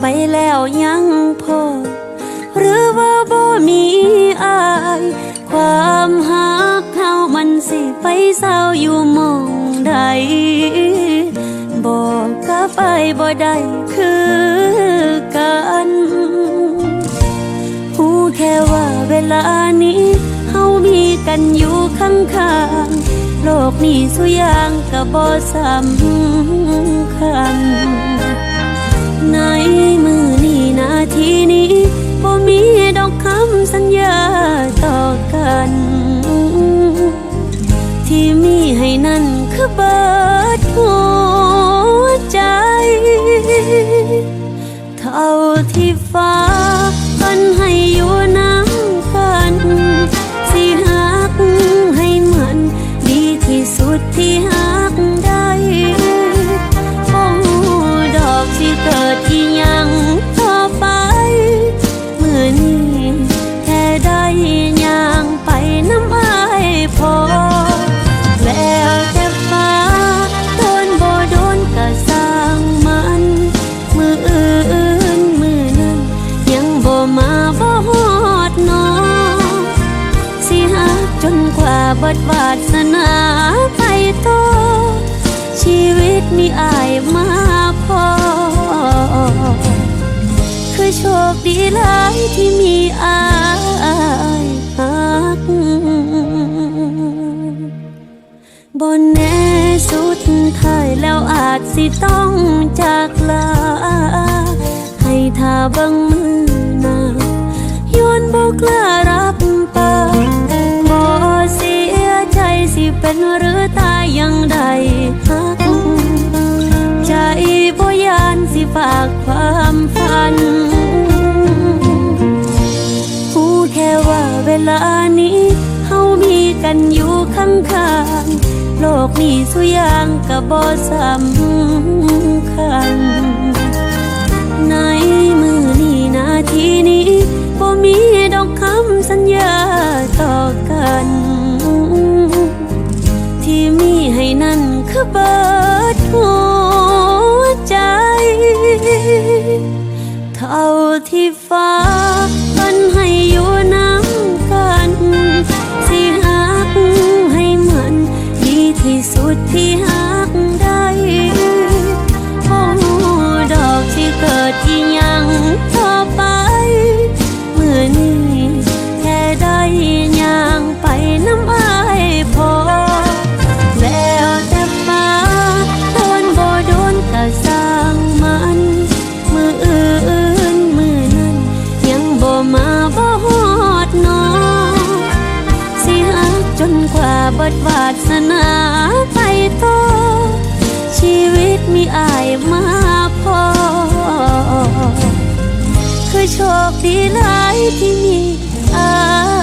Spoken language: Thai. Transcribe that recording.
ไปแล้วยังพอ หรือว่าบ่มีอาย ความหักเขามันสิไปเศร้าอยู่มองใด บอกกับไปบ่ได้คือกันหูแค่ว่าเวลานี้เฮามีกันอยู่ข้างๆโลกนี้สุยางก็บ่สำคัญ คือเบิดหัวใจ เท่าที่ฟ้า จนกว่าบิดวาสนาไปต่อชีวิตมีอายมาพอ คือโชคดีหลายที่มีอายหักบนแน่สุดท้ายแล้วอาจสิต้องจากลา ให้ทาบังมือหนาย้อนบอกลารับ เป็นหรือตายยังได้หักใจบ่ยานสิฝากความฝันพูแค่ว่าเวลานี้เฮามีกันอยู่ข้างๆโลกนี้สุยางก็บ่สำคัญในมือ คือเบิดหัวใจ เท่าที่ฟ้ามันให้อยู่น้ำกัน สิหักให้มันดีที่สุดที่หัก ดวาสนาไปต่อชีวิตมีอายมาพอ คือโชคดีหลายที่มีอาย